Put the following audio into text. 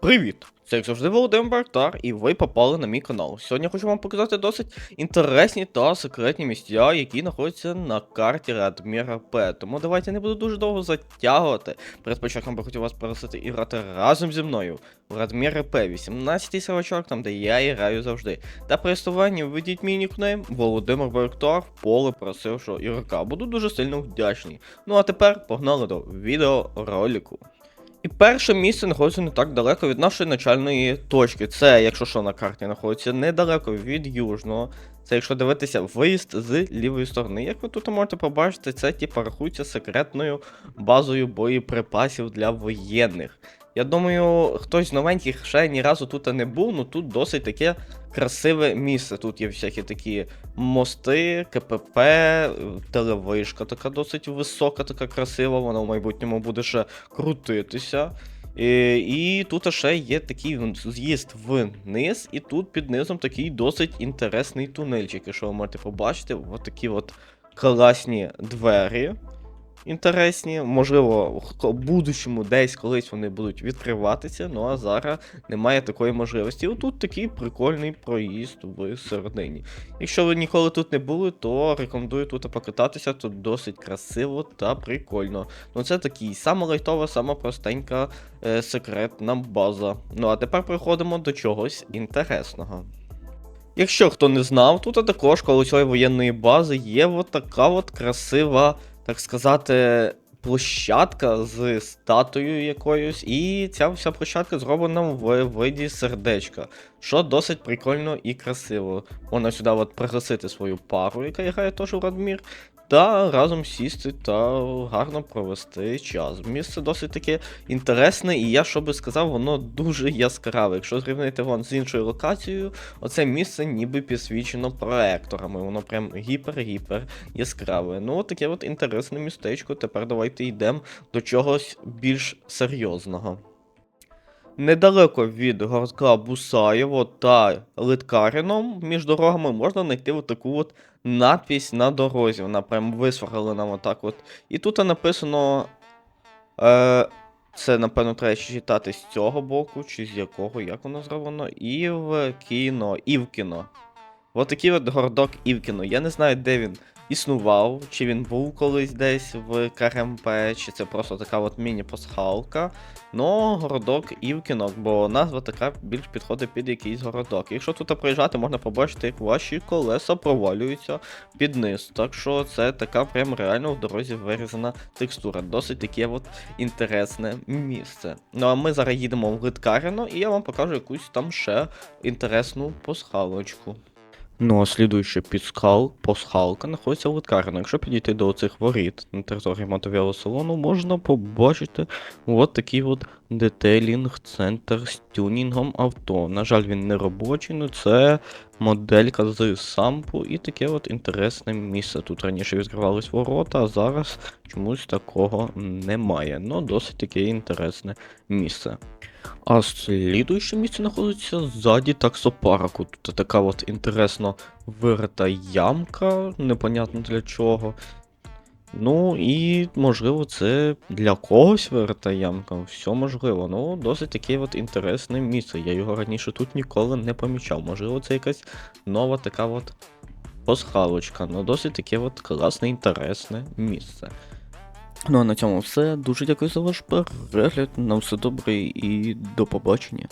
Привіт! Це як завжди Володимир Бартар, і ви попали на мій канал. Сьогодні хочу вам показати досить інтересні та секретні місця, які знаходяться на карті Радміра П. Тому давайте не буду дуже довго затягувати. Перед початком би хотів вас просити і грати разом зі мною в Радміра П, 18-й сервачок, там де я і граю завжди. Та при існуванні введіть мій нікнейм Володимир Бартар в поле просившого ігрока. Буду дуже сильно вдячний. Ну а тепер погнали до відеоролику. І перше місце знаходиться не так далеко від нашої начальної точки. Це, якщо що на карті знаходиться недалеко від южного. Це якщо дивитися виїзд з лівої сторони. Як ви тут можете побачити, це типу рахується секретною базою боєприпасів для воєнних. Я думаю, хтось з новеньких ще ні разу тут не був, ну тут досить таке красиве місце. Тут є всякі такі мости, КПП, телевишка така досить висока, така красива, вона в майбутньому буде ще крутитися. І, і тут ще є такий з'їзд вниз, і тут під низом такий досить інтересний тунельчик, якщо ви можете побачити, от такі от класні двері. Інтересні, можливо, в будущому десь колись вони будуть відкриватися, ну а зараз немає такої можливості. І Отут такий прикольний проїзд в середині. Якщо ви ніколи тут не були, то рекомендую тут покататися, тут досить красиво та прикольно. Ну це такий сама лайтова, сама простенька е, секретна база. Ну а тепер переходимо до чогось інтересного. Якщо хто не знав, тут також коло цієї воєнної бази є от така от красива, так сказати, площадка з статою якоюсь, і ця вся площадка зроблена в виді сердечка, що досить прикольно і красиво. Можна сюди от пригласити свою пару, яка грає теж у Радмір, та разом сісти та гарно провести час. Місце досить таке інтересне, і я що би сказав, воно дуже яскраве. Якщо зрівнити вон з іншою локацією, оце місце ніби підсвічено проекторами. Воно прям гіпер-гіпер яскраве. Ну, таке от інтересне містечко. Тепер давайте йдемо до чогось більш серйозного. Недалеко від городка Бусаєво та Литкаріном між дорогами можна знайти таку от надпись на дорозі. Вона прям висверлена отак от. І тут написано. Е, це, напевно, треба читати з цього боку, чи з якого, як воно зроблено. Івкіно, Івкіно. От такий от городок Івкіно. Я не знаю, де він існував, чи він був колись десь в КРМП, чи це просто така от міні-пасхалка. Ну, городок Івкінок, бо назва така більш підходить під якийсь городок. Якщо тут проїжджати, можна побачити, як ваші колеса провалюються під низ. Так що це така прям реально в дорозі вирізана текстура. Досить таке от інтересне місце. Ну а ми зараз їдемо в Литкаріно, і я вам покажу якусь там ще інтересну пасхалочку. Ну, а слідуючи підскал, посхалка знаходиться в Литкаріно. Якщо підійти до цих воріт на території мотовілого салону, можна побачити от такий от детейлінг центр з тюнінгом авто. На жаль, він не робочий, але це моделька з сампу і таке от інтересне місце. Тут раніше відкривались ворота, а зараз чомусь такого немає. Ну, досить таке інтересне місце. А слідуюче місце знаходиться ззаді таксопарку. Тут така от інтересно вирита ямка, непонятно для чого. Ну і можливо це для когось вирита ямка, все можливо. Ну, досить таке от інтересне місце. Я його раніше тут ніколи не помічав. Можливо, це якась нова така от пасхалочка. Ну, досить таке от класне, інтересне місце. Ну а на цьому все. Дуже дякую за ваш перегляд. На все добре і до побачення.